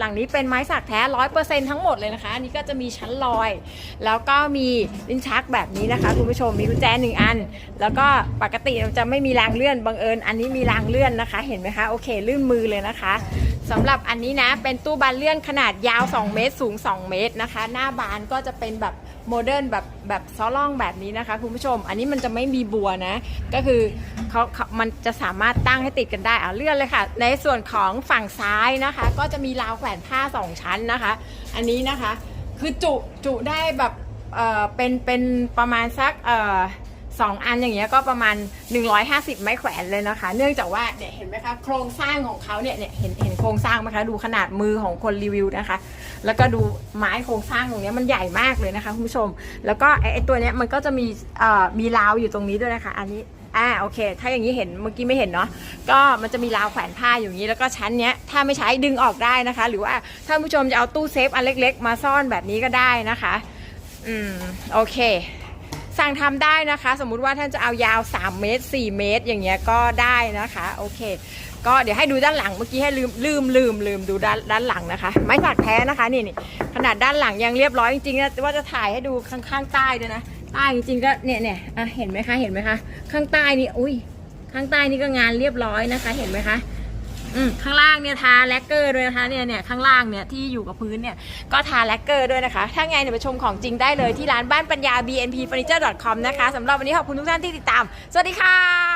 หลังนี้เป็นไม้สักแท้ร้อยเปอร์เซ็นทั้งหมดเลยนะคะ อันนี้ก็จะมีชั้นลอย แล้วก็มีลิ้นชักแบบนี้นะคะคุณผู้ชมมีกุญแจหนึ่งอัน แล้วก็ปกติจะไม่มีรางเลื่อนบังเอิญ อันนี้มีรางเลื่อนนะคะ เห็นไหมคะโอเคลื่นมือเลยนะคะสำหรับอันนี้นะเป็นตู้บานเลื่อนขนาดยาว 2 เมตร สูง 2 เมตรนะคะ หน้าบานก็จะเป็นแบบโมเดิร์นแบบแบบซอล่องแบบนี้นะคะคุณผู้ชม อันนี้มันจะไม่มีบัวนะ ก็คือเขาเขามันจะสามารถตั้งให้ติดกันได้อะเลื่อนเลยค่ะ ในส่วนของฝั่งซ้ายนะคะ ก็จะมีราวแขวนผ้า2ชั้นนะคะ อันนี้นะคะคือจุจุได้แบบเออเป็นเป็นประมาณสักเออสองอันอย่างเงี้ยก็ประมาณ 150 ไม้แขวนเลยนะคะ เนื่องจากว่าเนี่ยเห็นไหมคะโครงสร้างของเขาเนี่ยเนี่ยเห็นเห็นโครงสร้างไหมคะดูขนาดมือของคนรีวิวนะคะ แล้วก็ดูไม้โครงสร้างตรงเนี้ยมันใหญ่มากเลยนะคะคุณผู้ชม แล้วก็ไอ้ไอ้ตัวเนี้ยมันก็จะมีเอ่อมีราวอยู่ตรงนี้ด้วยนะคะ อันนี้ อ่าโอเค ถ้าอย่างนี้เห็นเมื่อกี้ไม่เห็นเนาะก็มันจะมีราวแขวนผ้าอยู่นี้ แล้วก็ชั้นเนี้ยถ้าไม่ใช้ดึงออกได้นะคะ หรือว่าถ้าผู้ชมจะเอาตู้เซฟอันเล็ก ๆ มาซ่อนแบบนี้ก็ได้นะคะ อืมโอเค สั่งทำได้นะคะ สมมุติว่าท่านจะเอายาว 3 เมตร 4 เมตร อย่างเงี้ยก็ได้นะคะโอเค ก็เดี๋ยวให้ดูด้านหลังเมื่อกี้ให้ลืมลืมลืมลืมดูด้านด้านหลังนะคะ ไม้สักแท้นะคะนี่นี่ขนาดด้านหลังยังเรียบร้อยจริงๆนะว่าจะถ่ายให้ดูข้างข้างใต้ด้วยนะ ใต้จริงๆก็เนี่ยเนี่ยอะเห็นไหมคะเห็นไหมคะ ข้างใต้นี่อุ้ยข้างใต้นี่ก็งานเรียบร้อยนะคะ เห็นไหมคะอืมข้างล่างเนี่ยทาแลกเกอร์ด้วยนะคะเนี่ยเนี่ยข้างล่างเนี่ยที่อยู่กับพื้นเนี่ยก็ทาแลกเกอร์ด้วยนะคะ ถ้าไงเนี่ยไปชมของจริงได้เลยที่ร้านบ้านปัญญา bnp furniture com นะคะสำหรับวันนี้ขอบคุณทุกท่านที่ติดตาม สวัสดีค่ะ